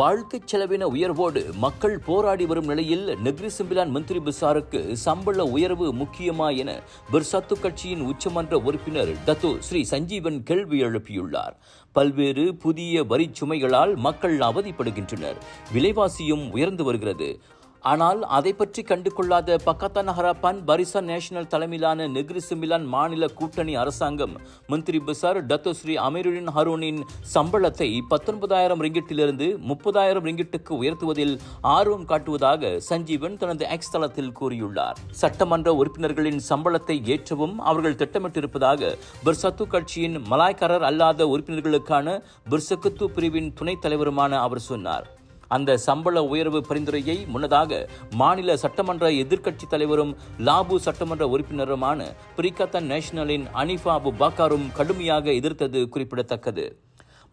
வாழ்த்துச் செலவின உயர்வோடு மக்கள் போராடி வரும் நிலையில் நெக்ரி சிம்பிலான் மந்திரி பிசாருக்கு சம்பள உயர்வு முக்கியமா என பிர்சத்து கட்சியின் உச்சமன்ற உறுப்பினர் டத்து ஸ்ரீ சஞ்சீவன் கேள்வி எழுப்பியுள்ளார். பல்வேறு புதிய வரி சுமைகளால் மக்கள் அவதிப்படுகின்றனர். விலைவாசியும் உயர்ந்து வருகிறது. ஆனால் அதை பற்றி கண்டு கொள்ளாத பக்கத்தான் ஹராப்பான் பரிசா நேஷனல் தலைமையிலான நெக்ரிசு சிமிலான் மாநில கூட்டணி அரசாங்கம். மந்திரி பிசார் டத்தோஸ்ரீ அமீருடின் ஹரூனின் சம்பளத்தை பத்தொன்பதாயிரம் ரிங்கிட்டிலிருந்து முப்பதாயிரம் ரிங்கிட்டுக்கு உயர்த்துவதில் ஆர்வம் காட்டுவதாக சஞ்சீவன் தனது எக்ஸ் தளத்தில் கூறியுள்ளார். சட்டமன்ற உறுப்பினர்களின் சம்பளத்தை ஏற்றவும் அவர்கள் திட்டமிட்டிருப்பதாக பிர்சத்து கட்சியின் மலாய்க்காரர் அல்லாத உறுப்பினர்களுக்கான பிர்சகுத்து பிரிவின் துணைத் தலைவருமான அவர் சொன்னார். அந்த சம்பள உயர்வு பரிந்துரையை முன்னதாக மாநில சட்டமன்ற எதிர்க்கட்சி தலைவரும் லாபு சட்டமன்ற உறுப்பினருமான பிரிகத்தன் நேஷனலின் அனிஃபா அபு பாக்காரும் கடுமையாக எதிர்த்தது குறிப்பிடத்தக்கது.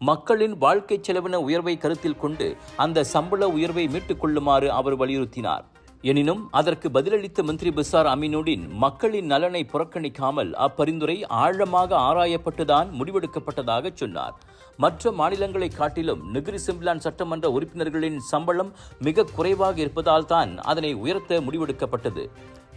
மக்களின் வாழ்க்கை செலவின உயர்வை கருத்தில் கொண்டு அந்த சம்பள உயர்வை மீட்டுக் கொள்ளுமாறு அவர் வலியுறுத்தினார். எனினும் அதற்கு பதிலளித்த மந்திரி பிசார் அமீனுடின் மக்களின் நலனை புறக்கணிக்காமல் அப்பரிந்துரை ஆழமாக ஆராயப்பட்டுதான் முடிவெடுக்கப்பட்டதாக சொன்னார். மற்ற மாநிலங்களை காட்டிலும் நெகிரி சிம்லான் சட்டமன்ற உறுப்பினர்களின் சம்பளம் மிக குறைவாக இருப்பதால் தான் அதனை உயர்த்த முடிவெடுக்கப்பட்டது.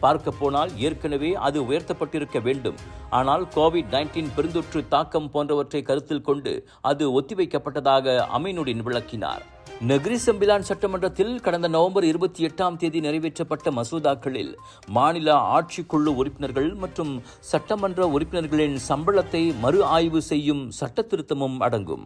பார்க்க போனால் ஏற்கனவே அது உயர்த்தப்பட்டிருக்க வேண்டும். ஆனால் கோவிட் நைன்டீன் பெருந்தொற்று தாக்கம் போன்றவற்றை கருத்தில் கொண்டு அது ஒத்திவைக்கப்பட்டதாக அமீனுடன் விளக்கினார். நெகிரி செம்பிலான் சட்டமன்றத்தில் கடந்த நவம்பர் இருபத்தி எட்டாம் தேதி நிறைவேற்றப்பட்ட மசோதாக்களில் மாநில ஆட்சிக்குழு உறுப்பினர்கள் மற்றும் சட்டமன்ற உறுப்பினர்களின் சம்பளத்தை மறு ஆய்வு செய்யும் சட்ட திருத்தமும் அடங்கும்.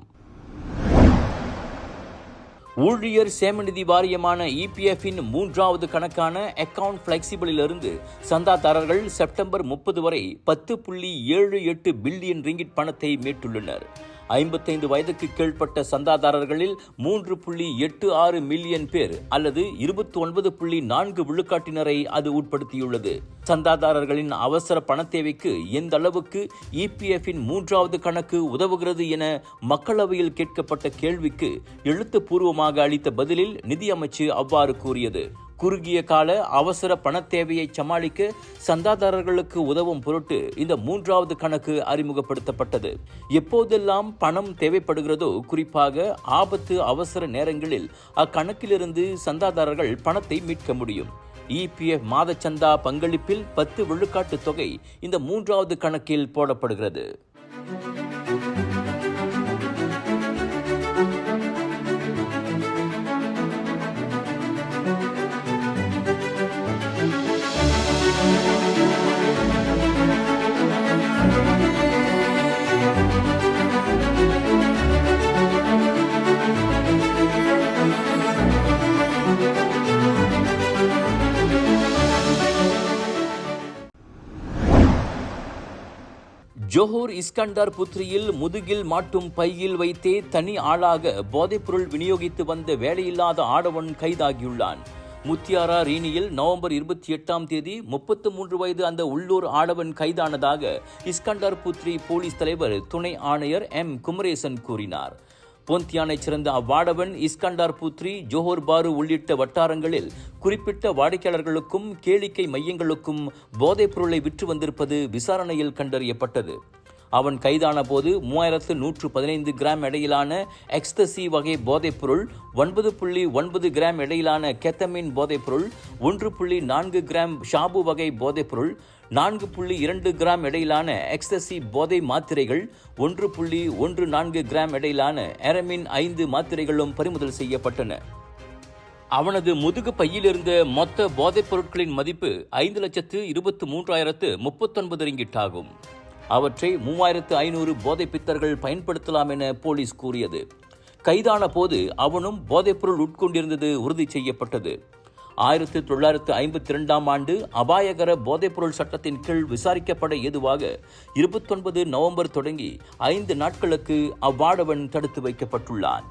ஊழியர் சேமநிதி வாரியமான இபிஎஃப்பின் மூன்றாவது கணக்கான அக்கவுண்ட் பிளெக்சிபிளிலிருந்து சந்தாதாரர்கள் செப்டம்பர் முப்பது வரை பத்து புள்ளி ஏழு எட்டு பில்லியன் ரிங்கிட் பணத்தை மீட்டுள்ளனர். ஐம்பத்தைந்து வயதுக்கு கீழ்ப்பட்ட சந்தாதாரர்களில் மூன்று புள்ளி எட்டு ஆறு மில்லியன் பேர் அல்லது இருபத்தி ஒன்பது புள்ளி நான்கு விழுக்காட்டினரை அது உட்படுத்தியுள்ளது. சந்தாதாரர்களின் அவசர பண தேவைக்கு எந்த அளவுக்கு இபிஎஃப்பின் மூன்றாவது கணக்கு உதவுகிறது என மக்களவையில் கேட்கப்பட்ட கேள்விக்கு எழுத்துப்பூர்வமாக அளித்த பதிலில் நிதியமைச்சு அவ்வாறு கூறியது. குறுகிய கால அவசர பண தேவையை சமாளிக்க சந்தாதாரர்களுக்கு உதவும் பொருட்டு இந்த மூன்றாவது கணக்கு அறிமுகப்படுத்தப்பட்டது. எப்போதெல்லாம் பணம் தேவைப்படுகிறதோ குறிப்பாக ஆபத்து அவசர நேரங்களில் அக்கணக்கிலிருந்து சந்தாதாரர்கள் பணத்தை மீட்க முடியும். இபிஎஃப் மாதச்சந்தா பங்களிப்பில் பத்து விழுக்காட்டு தொகை இந்த மூன்றாவது கணக்கில் போடப்படுகிறது. ஜோஹூர் இஸ்கண்டார் புத்ரியில் முதுகில் மாட்டும் பையில் வைத்தே தனி ஆளாக போதைப்பொருள் விநியோகித்து வந்த வேலையில்லாத ஆடவன் கைதாகியுள்ளான். முத்தியாரா ரீனியில் நவம்பர் இருபத்தி எட்டாம் தேதி முப்பத்து மூன்று வயது அந்த உள்ளூர் ஆடவன் கைதானதாக இஸ்கண்டார் புத்ரி போலீஸ் தலைவர் துணை ஆணையர் எம். குமரேசன் கூறினார். போந்தியானைச் சேர்ந்த அவ்வாடவன் இஸ்கண்டார் புத்ரி ஜோஹர் பாரு உள்ளிட்ட வட்டாரங்களில் குறிப்பிட்ட வாடிக்கையாளர்களுக்கும் கேளிக்கை மையங்களுக்கும் போதைப் பொருளை விற்று வந்திருப்பது விசாரணையில் கண்டறியப்பட்டது. அவன் கைதான போது மூவாயிரத்து நூற்று பதினைந்து கிராம் எடையிலான எக்ஸ்தசி வகை போதைப்பொருள் ஒன்பது புள்ளி ஒன்பது கிராம் எடையிலான கெத்தமின் போதைப்பொருள் ஒன்று புள்ளி நான்கு கிராம் ஷாபு வகை போதைப்பொருள் நான்கு புள்ளி இரண்டு கிராம் எடையிலான எக்ஸ்தசி போதை மாத்திரைகள் ஒன்று புள்ளி ஒன்று நான்கு கிராம் எடையிலான எரமின் ஐந்து மாத்திரைகளும் பறிமுதல் செய்யப்பட்டன. அவனது முதுகு பையில் இருந்த மொத்த போதைப் பொருட்களின் மதிப்பு ஐந்து லட்சத்து இருபத்து மூன்றாயிரத்து முப்பத்தொன்பது ரிங்கிட் ஆகும் அவற்றை மூவாயிரத்து ஐநூறு போதை பித்தர்கள் பயன்படுத்தலாம் என போலீஸ் கூறியது. கைதான போது அவனும் போதைப்பொருள் உட்கொண்டிருந்தது உறுதி செய்யப்பட்டது. ஆயிரத்தி தொள்ளாயிரத்து ஐம்பத்தி இரண்டாம் ஆண்டு அபாயகர போதைப்பொருள் சட்டத்தின் கீழ் விசாரிக்கப்பட ஏதுவாக இருபத்தொன்பது நவம்பர் தொடங்கி ஐந்து நாட்களுக்கு அவ்வாடவன் தடுத்து வைக்கப்பட்டுள்ளான்.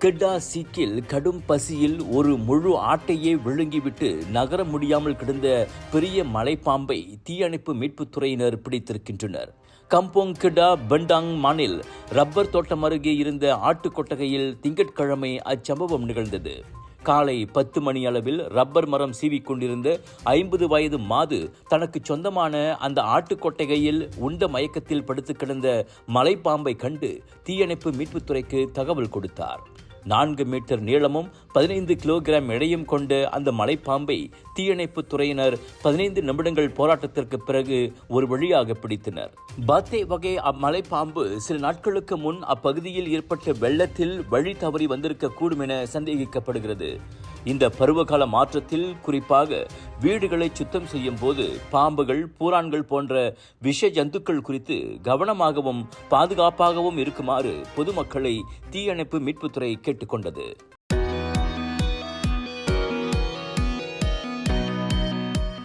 கெடா சீக்கில் கடும் பசியில் ஒரு முழு ஆட்டையே விழுங்கிவிட்டு நகர முடியாமல் கிடந்த பெரிய மலைப்பாம்பை தீயணைப்பு மீட்புத் துறையினர் பிடித்திருக்கின்றனர். கம்போங் கிடா பெண்டாங் மானில் ரப்பர் தோட்டம் அருகே இருந்த ஆட்டு கொட்டகையில் திங்கட்கிழமை அச்சம்பவம் நிகழ்ந்தது. காலை பத்து மணி அளவில் ரப்பர் மரம் சீவிக் கொண்டிருந்த ஐம்பது வயது மாது தனக்கு சொந்தமான அந்த ஆட்டுக்கொட்டகையில் உண்ட மயக்கத்தில் படுத்து கிடந்த மலைப்பாம்பை கண்டு தீயணைப்பு மீட்புத்துறைக்கு தகவல் கொடுத்தார். நான்கு மீட்டர் நீளமும் பதினைந்து கிலோகிராம் எடையும் கொண்ட அந்த மலைப்பாம்பை தீயணைப்பு துறையினர் பதினைந்து நிமிடங்கள் போராட்டத்திற்கு பிறகு ஒரு வழியாக பிடித்தனர். பாத்தே வகை அம்மலைப்பாம்பு சில நாட்களுக்கு முன் அப்பகுதியில் ஏற்பட்ட வெள்ளத்தில் வழி தவறி வந்திருக்க கூடும் என சந்தேகிக்கப்படுகிறது. இந்த பருவகால மாற்றத்தில் குறிப்பாக வீடுகளை சுத்தம் செய்யும் போது பாம்புகள் பூரான்கள் போன்ற விஷ ஜந்துக்கள் குறித்து கவனமாகவும் பாதுகாப்பாகவும் இருக்குமாறு பொதுமக்களை தீயணைப்பு மீட்புத்துறை கேட்டுக்கொண்டது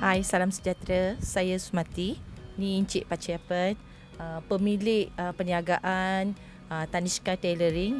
Hai, salam sejahtera. Saya Sumati. Ni Encik Paciapan, uh, pemilik uh, perniagaan uh, Tanishka Tailoring.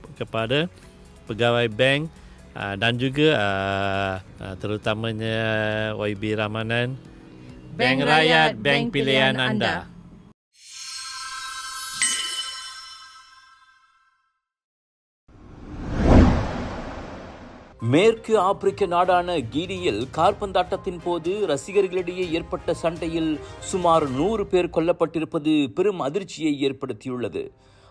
kepada pegawai bank uh, dan juga uh, uh, terutamanya YB Ramanan Bank Rakyat, bank pilihan anda. மேற்கு ஆப்பிரிக்க நாடான கீனியில் கார்பந்தாட்டத்தின் போது ரசிகர்களிடையே ஏற்பட்ட சண்டையில் சுமார் நூறு பேர் கொல்லப்பட்டிருப்பது பெரும் அதிர்ச்சியை ஏற்படுத்தியுள்ளது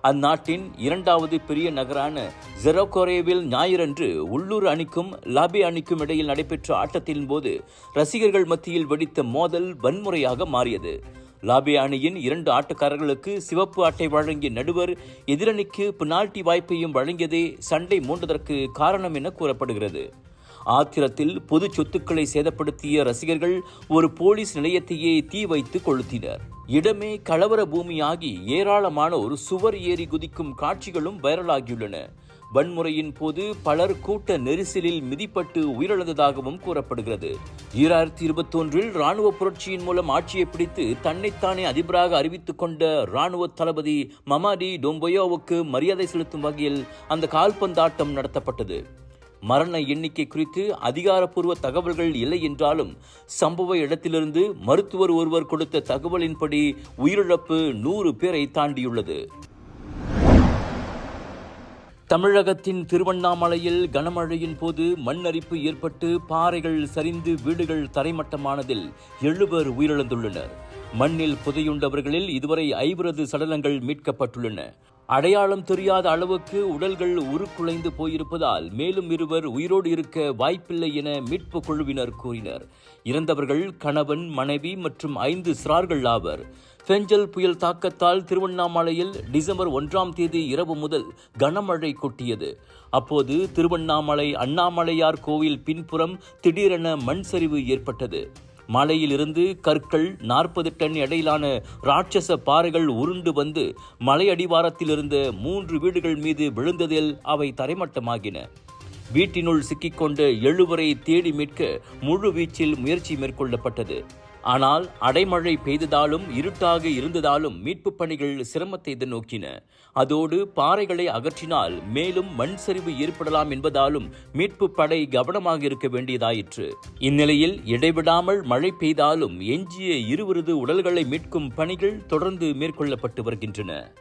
அந்நாட்டின் இரண்டாவது பெரிய நகரான ஜெரோகோரேவில் ஞாயிறன்று உள்ளூர் அணிக்கும் லாபே அணிக்கும் இடையில் நடைபெற்ற ஆட்டத்தின் போது ரசிகர்கள் மத்தியில் வெடித்த மோதல் வன்முறையாக மாறியது. லாபி அணியின் இரண்டு ஆட்டக்காரர்களுக்கு சிவப்பு அட்டை வழங்கிய நடுவர் எதிரணிக்கு பெனால்டி வாய்ப்பையும் வழங்கியதே சண்டை மூண்டதற்கு காரணம் என கூறப்படுகிறது. ஆத்திரத்தில் பொது சொத்துக்களை சேதப்படுத்திய ரசிகர்கள் ஒரு போலீஸ் நிலையத்தையே தீ வைத்து கொளுத்தினர். இடமே கலவர பூமியாகி ஏராளமானோர் சுவர் ஏறி குதிக்கும் காட்சிகளும் வைரலாகியுள்ளன. வன்முறையின் போது பலர் கூட்ட நெரிசலில் மிதிப்பட்டு உயிரிழந்ததாகவும் கூறப்படுகிறது. ஈராயிரத்தி இருபத்தி ஒன்றில் ராணுவ புரட்சியின் மூலம் ஆட்சியை பிடித்து தன்னைத்தானே அதிபராக அறிவித்துக் கொண்ட ராணுவ தளபதி மமாடி டொம்போயோவுக்கு மரியாதை செலுத்தும் வகையில் அந்த கால்பந்தாட்டம் நடத்தப்பட்டது. மரண எண்ணிக்கை குறித்து அதிகாரப்பூர்வ தகவல்கள் இல்லை என்றாலும் சம்பவ இடத்திலிருந்து மருத்துவர் ஒருவர் கொடுத்த தகவலின்படி உயிரிழப்பு நூறு பேரை தாண்டியுள்ளது. தமிழகத்தின் திருவண்ணாமலையில் கனமழையின் போது மண் அரிப்பு ஏற்பட்டு பாறைகள் சரிந்து வீடுகள் தரைமட்டமானதில் எழுவர் உயிரிழந்துள்ளனர். மண்ணில் புதையுண்டவர்களில் இதுவரை ஐவரது சடலங்கள் மீட்கப்பட்டுள்ளன. அடையாளம் தெரியாத அளவுக்கு உடல்கள் உருக்குலைந்து போயிருப்பதால் மேலும் இருவர் உயிரோடு இருக்க வாய்ப்பில்லை என மீட்பு குழுவினர் கூறினர். இறந்தவர்கள் கணவன் மனைவி மற்றும் ஐந்து சிறார்கள் ஆவர். பெஞ்சல் புயல் தாக்கத்தால் திருவண்ணாமலையில் டிசம்பர் ஒன்றாம் தேதி இரவு முதல் கனமழை கொட்டியது. அப்போது திருவண்ணாமலை அண்ணாமலையார் கோவில் பின்புறம் திடீரென மண் சரிவு ஏற்பட்டது. மலையிலிருந்து கற்கள் நாற்பது டன் எடையிலான ராட்சச பாறைகள் உருண்டு வந்து மலை அடிவாரத்தில் இருந்த மூன்று வீடுகள் மீது விழுந்ததில் அவை தரைமட்டமாகின. வீட்டினுள் சிக்கிக்கொண்ட எழுவரை தேடி மீட்க முழு வீச்சில் முயற்சி மேற்கொள்ளப்பட்டது. ஆனால் அடைமழை பெய்ததாலும் இருட்டாக இருந்ததாலும் மீட்புப் பணிகள் சிரமத்தை எதிர்நோக்கின. அதோடு பாறைகளை அகற்றினால் மேலும் மண் சரிவு ஏற்படலாம் என்பதாலும் மீட்பு படை கவனமாக இருக்க வேண்டியதாயிற்று. இந்நிலையில் இடைவிடாமல் மழை பெய்தாலும் எஞ்சிய இருவரது உடல்களை மீட்கும் பணிகள் தொடர்ந்து மேற்கொள்ளப்பட்டு வருகின்றன.